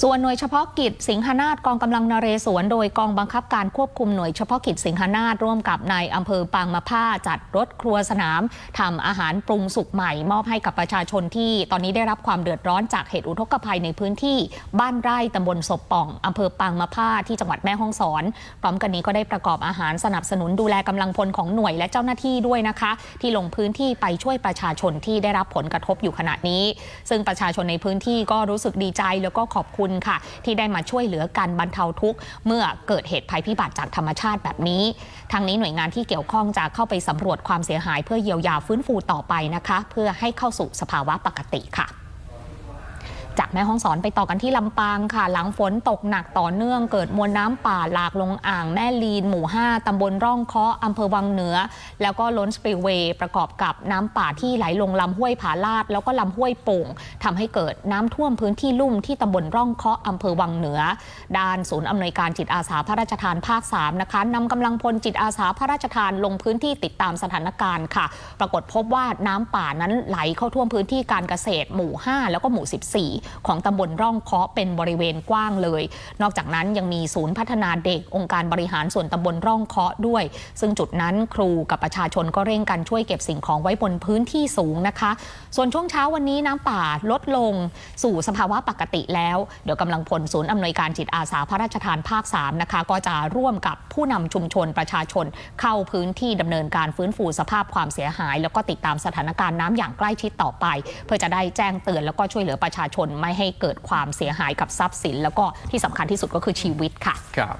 ส่วนหน่วยเฉพาะกิจสิงหนาฏกองกำลังนเรศวรโดยกองบังคับการควบคุมหน่วยเฉพาะกิจสิงหนาฏร่วมกับนายอำเภอปางมะผ้าจัดรถครัวสนามทำอาหารปรุงสุกใหม่ มอบให้กับประชาชนที่ ตอนนี้ได้รับความเดือดร้อนจากเหตุอุทกภัยในพื้นที่บ้านไร่ตำบลศพป่องอำเภอปางมะผ้าที่จังหวัดแม่ฮ่องสอนพร้อมกันนี้ก็ได้ประกอบอาหารสนับสนุนดูแลกำลังพลของหน่วยและเจ้าหน้าที่ด้วยนะคะ ที่ลงพื้นที่ไปช่วยประชาชนที่ได้รับผลกระทบอยู่ขณะนี้ ซึ่งประชาชนในพื้นที่ก็รู้สึกดีใจแล้วก็ขอบคุณค่ะ ที่ได้มาช่วยเหลือกันบรรเทาทุกข์ เมื่อเกิดเหตุภัยพิบัติจากธรรมชาติแบบนี้ ทางนี้หน่วยงานที่เกี่ยวข้องจะเข้าไปสำรวจความเสียหาย เพื่อเยียวยาฟื้นฟูต่อไปนะคะ เพื่อให้เข้าสู่สภาวะปกติค่ะ จากแม่ห้องสอนไปต่อกันที่ลำปางค่ะ หลังฝนตกหนักต่อเนื่องเกิดมวลน้ำป่าหลากลงอ่างแม่ลีน หมู่ 5 ตำบลร่องเคาะอำเภอวังเหนือ แล้วก็ล้นสปริเวย์ประกอบกับน้ำป่าที่ไหลลงลำห้วยผาลาด แล้วก็ลำห้วยโป่งทำให้เกิดน้ำท่วมพื้นที่ลุ่มที่ตำบลร่องเคาะอำเภอวังเหนือ ด้านศูนย์อำนวยการจิตอาสาพระราชทานภาค 3 นะคะนำกำลังพลจิตอาสาพระราชทานลงพื้นที่ติดตามสถานการณ์ค่ะ ปรากฏพบว่าน้ำป่านั้นไหลเข้าท่วมพื้นที่การเกษตรหมู่ 5 แล้วก็หมู่ 14ของตำบลร่องเคาะเป็นบริเวณกว้างเลย นอกจากนั้นยังมีศูนย์พัฒนาเด็กองค์การบริหารส่วนตำบลร่องเคาะด้วย ซึ่งจุดนั้นครูกับประชาชนก็เร่งกันช่วยเก็บสิ่งของไว้บนพื้นที่สูงนะคะ ส่วนช่วงเช้าวันนี้น้ำป่าลดลงสู่สภาวะปกติแล้ว เดี๋ยวกำลังพลศูนย์อำนวยการจิตอาสาพระราชทานภาค 3 นะคะ ก็จะร่วมกับผู้นำชุมชนประชาชน เข้าพื้นที่ดำเนินการฟื้นฟูสภาพความเสียหาย แล้วก็ติดตามสถานการณ์น้ำอย่างใกล้ชิดต่อไป เพื่อจะได้แจ้งเตือนแล้วก็ช่วยเหลือประชาชนไม่ให้เกิดความเสียหายกับทรัพย์สิน แล้วก็ที่สำคัญที่สุดก็คือชีวิตค่ะครับ